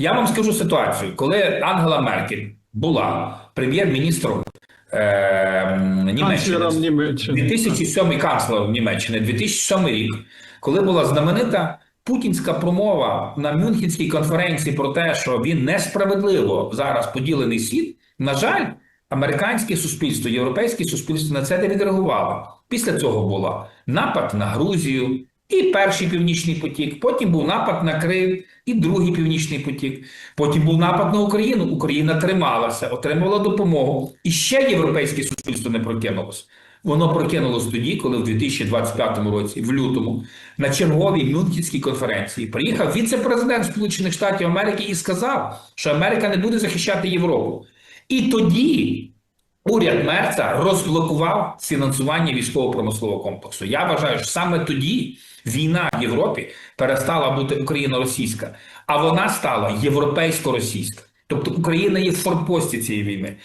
Я вам скажу ситуацію, коли Ангела Меркель була прем'єр-міністром е, Німеччини, Канцлером Німеччини. 2007 канцлером Німеччини, 2007 рік, коли була знаменита путінська промова на Мюнхенській конференції про те, що він несправедливо зараз поділений світ, на жаль, американське суспільство, європейське суспільство на це не відреагувало. Після цього була напад на Грузію. І перший північний потік, потім був напад на Крим, і другий північний потік. Потім був напад на Україну. Україна трималася, отримувала допомогу. І ще європейське суспільство не прокинулося. Воно прокинулось тоді, коли в 2025 році, в лютому, на черговій Мюнхенській конференції приїхав віце-президент Сполучених Штатів Америки і сказав, що Америка не буде захищати Європу. І тоді уряд Мерца розблокував фінансування військово-промислового комплексу. Я вважаю, що саме тоді війна в Європі перестала бути україно-російська, а вона стала європейсько-російська. Тобто Україна є в форпості цієї війни.